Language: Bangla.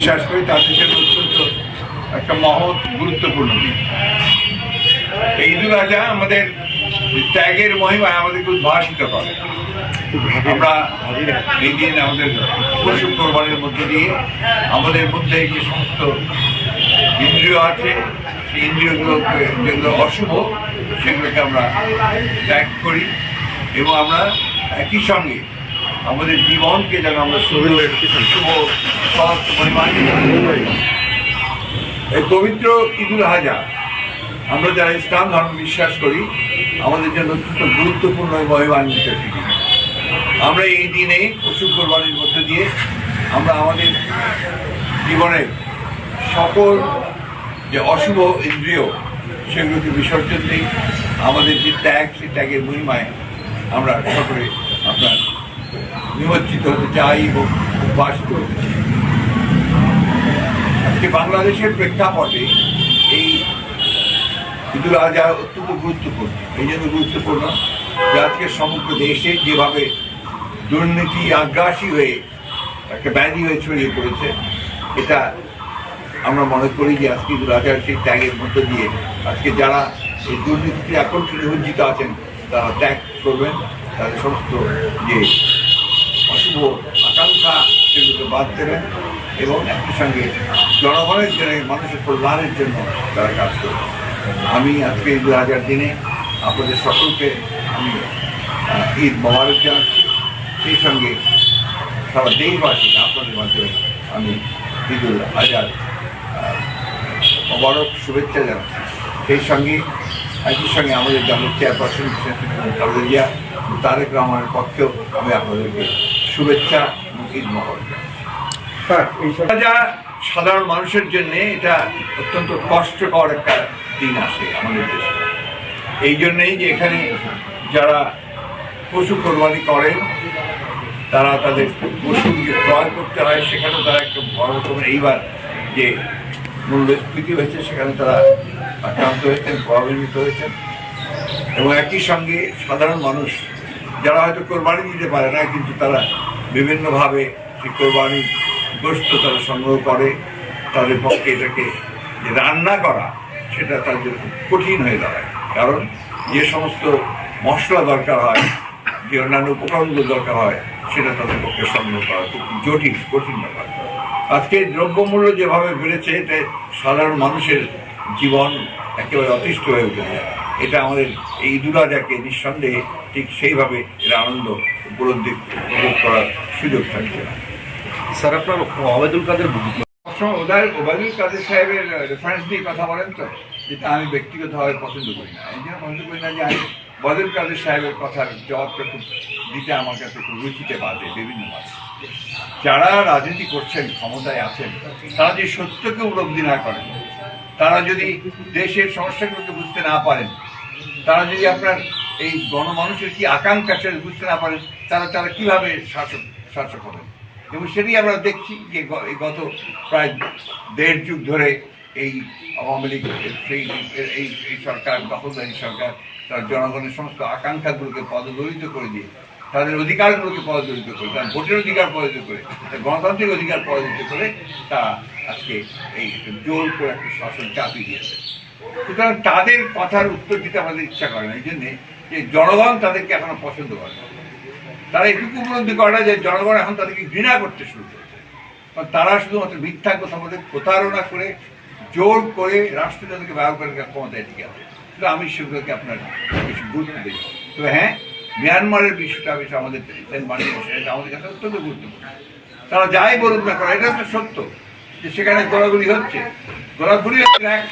বিশ্বাস করি তাদের জন্য অত্যন্ত একটা মহৎ, গুরুত্বপূর্ণ দিন এই ঈদুল আজহা আমাদের ত্যাগের মহিমায় আমাদেরকে উদ্ভাসিত করে। আমরা এই দিন আমাদের পশু কোরবানির মধ্য দিয়ে আমাদের মধ্যে যে সমস্ত ইন্দ্রিয় আছে, সেই ইন্দ্রিয়গুলো যেগুলো অশুভ, সেগুলোকে আমরা ত্যাগ করি এবং আমরা একই সঙ্গে আমাদের জীবনকে যেন আমরা শুভ এই পবিত্র ঈদুল হাজা আমরা যারা ইসলাম ধর্ম বিশ্বাস করি, আমাদের জন্য অত্যন্ত গুরুত্বপূর্ণ মহিমান্বিত দিন। আমরা এই দিনে পশু কোরবানির মধ্য দিয়ে আমরা আমাদের জীবনের সকল যে অশুভ ইন্দ্রিয়, সেগুলোকে বিসর্জন দিই। আমাদের যে ত্যাগ, সেই ত্যাগের মহিমায় আমরা সকলে আপনার নিমজ্জিত হতে চাই উদ্ভাসিত হতে চাই। আজকে বাংলাদেশের প্রেক্ষাপটে এই ঈদুল আজহা অত্যন্ত গুরুত্বপূর্ণ। এই জন্য গুরুত্বপূর্ণ যে আজকে সমগ্র দেশে যেভাবে দুর্নীতি, আগ্রাসী হয়ে একটা ব্যাধি হয়ে ছড়িয়ে পড়েছে, এটা আমরা মনে করি যে আজকে ঈদুল আজহার সেই ত্যাগের মধ্য দিয়ে আজকে যারা এই দুর্নীতিতে এখন নিমজ্জিত আছেন, তারা ত্যাগ করবেন। তাদের সমস্ত যে অশুভ আকাঙ্ক্ষা সেগুলোকে বাদ দেবেন এবং একই সঙ্গে জনগণের জন্য, মানুষের কল্যাণের জন্য তারা কাজ করবেন। আমি আজকে দু হাজার দিনে আপনাদের সকলকে আমি ঈদ মোবারক জানাচ্ছি। সেই সঙ্গে সারা দেশবাসী আপনাদের মাধ্যমে আমি ঈদুল আজহার মোবারক শুভেচ্ছা জানাচ্ছি। সেই সঙ্গে একই সঙ্গে আমাদের দলের চেয়ারপারসন জিয়া তারেক রহমানের পক্ষেও আমি আপনাদেরকে শুভেচ্ছা এবং ঈদ জানাচ্ছি। যা সাধারণ মানুষের জন্য এটা অত্যন্ত কষ্টকর একটা দিন আসে আমাদের দেশে। এই জন্যেই যে এখানে যারা পশু কোরবানি করেন তারা তাদের পশু যে ক্রয় করতে হয়। সেখানেও তারা একটু বড় রকমের এইবার যে মূল্যস্ফীতি হয়েছে সেখানে তারা আক্রান্ত হয়েছেন প্রভাবিত হয়েছেন। এবং একই সঙ্গে সাধারণ মানুষ, যারা হয়তো কোরবানি দিতে পারে না কিন্তু তারা বিভিন্নভাবে সেই কোরবানির গোস্ত তারা সংগ্রহ করে, তাদের পক্ষে এটাকে যে রান্না করা, সেটা খুব কঠিন হয়ে দাঁড়ায়। কারণ যে সমস্ত মশলা দরকার হয়, যে অন্যান্য উপকরণগুলো দরকার হয়, সেটা তাদের পক্ষে সংগ্রহ করা খুব জটিল, কঠিন ব্যাপার। আজকে দ্রব্যমূল্য যেভাবে বেড়েছে এতে সাধারণ মানুষের জীবন একেবারে অতিষ্ঠ হয়ে উঠেছে। এটা আমাদের এই দুরাজাকে নিঃসন্দেহে ঠিক সেইভাবে এর আনন্দ উপলব্ধি উপভোগ করার সুযোগ থাকছে। না স্যার আপনার ওবায়দুল কাদের? ওবায়দুল কাদের সাহেবের রেফারেন্স দিয়ে কথা বলেন তো? যেটা আমি ব্যক্তিগতভাবে পছন্দ করি না। এই জন্য পছন্দ করি না যে আমি ওবায়দুল কাদের সাহেবের কথার জবাবটা খুব দিতে আমার কাছে খুব রুচিতে বাঁধে, বিভিন্ন ভাবে যারা রাজনীতি করছেন, ক্ষমতায় আছেন, তারা যে সত্যকে উপলব্ধি না করেন, তারা যদি দেশের সমস্যাগুলোকে বুঝতে না পারেন, তারা যদি আপনার এই গণমানুষের কি আকাঙ্ক্ষা সেটা বুঝতে না পারেন, তারা তারা কীভাবে শাসক শাসক হবেন? এবং সেটাই আমরা দেখছি যে গত প্রায় দেড় যুগ ধরে এই আওয়ামী লীগ সেই, এই- এই সরকার দখলদারি সরকার, তার জনগণের সমস্ত আকাঙ্ক্ষাগুলোকে পদদলিত করে দিয়ে, তাদের অধিকারগুলোকে পদদলিত করে, তার ভোটের অধিকার পদদলিত করে, তার গণতান্ত্রিক অধিকার পদদলিত করে তা আজকে এই জোর করে একটা শাসন চাপিয়ে দিয়েছে সুতরাং তাদের কথার উত্তর দিতে আমাদের ইচ্ছা করে না, এই জন্যে যে জনগণ তাদেরকে এখনও পছন্দ করে না। তারা এটুকু উপলব্ধি করে না যে জনগণ এখন তাদেরকে ঘৃণা করতে শুরু করেছে তারা শুধুমাত্র মিথ্যা কথা বলে প্রতারণা করে জোর করে রাষ্ট্র তাদেরকে ব্যবহার করে ক্ষমতায় টিকে আছে তো আমি সেগুলোকে আপনার বেশি গুরুত্ব দিই। তো হ্যাঁ মিয়ানমারের বিষয়টা বেশ আমাদের আমাদের কাছে অত্যন্ত গুরুত্বপূর্ণ। তারা যাই বলুন না করা এটা তো সত্য যে সেখানে গোলাগুলি হচ্ছে। গোলাগুলি এক